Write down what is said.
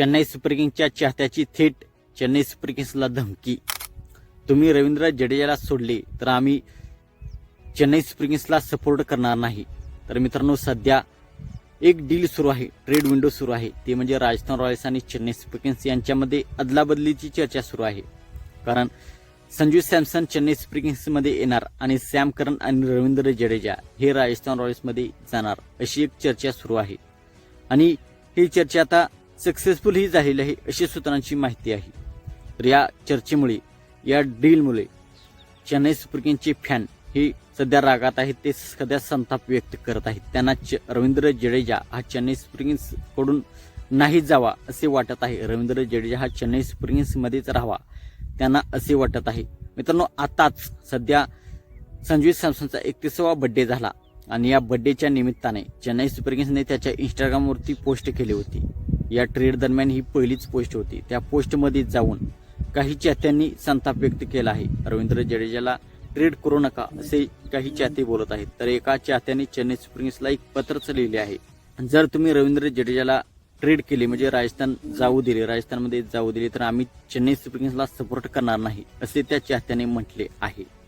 Chennai super किंग्सच्या चाहत्याची थेट Chennai super किंग्सला धमकी. तुम्ही रवींद्र जडेजाला सोडले तर आम्ही चेन्नई सुपर किंग्सला सपोर्ट करणार नाही. तर मित्रांनो सध्या एक डील सुरू आहे ट्रेड विंडो सुरू आहे. ते म्हणजे राजस्थान रॉयल्स आणि चेन्नई सुपर किंग्स यांच्यामध्ये अदलाबदलीची चर्चा सुरू आहे. कारण संजू सॅमसन चेन्नई सुपर किंग्समध्ये येणार आणि सॅम करन आणि रवींद्र जडेजा हे राजस्थान रॉयल्समध्ये जाणार अशी एक चर्चा सुरू आहे. आणि ही चर्चा आता सक्सेसफुल ही झालेली आहे अशी सूत्रांची माहिती आहे. तर या चर्चेमुळे या डीलमुळे चेन्नई सुपर किंगचे फॅन हे सध्या रागात आहेत ते सध्या संताप व्यक्त करत आहेत. त्यांना च- रवींद्र जडेजा हा चेन्नई सुपर किंग्सकडून नाही जावा असे वाटत आहे. रवींद्र जडेजा हा चेन्नई सुपर किंग्स मध्येच राहावा त्यांना असे वाटत आहे. मित्रांनो आताच सध्या संजू सॅमसनचा एकतीसावा बर्थडे झाला आणि या बर्थडेच्या निमित्ताने चेन्नई सुपर किंग्सने त्याच्या इंस्टाग्रामवरती पोस्ट केली होती. या ट्रेड दरम्यान ही पहिलीच पोस्ट होती. त्या पोस्टमध्ये जाऊन काही चाहत्यांनी संताप व्यक्त केला आहे. रवींद्र जडेजाला ट्रेड करू नका असे काही चाहते बोलत आहेत. तर एका चाहत्याने चेन्नई सुपर किंग्सला एक पत्रच लिहिले आहे. जर तुम्ही रवींद्र जडेजाला ट्रेड केले म्हणजे राजस्थान जाऊ दिले राजस्थानमध्ये जाऊ दिले तर आम्ही चेन्नई सुपर किंग्सला सपोर्ट करणार नाही असे त्या चाहत्याने म्हटले आहे.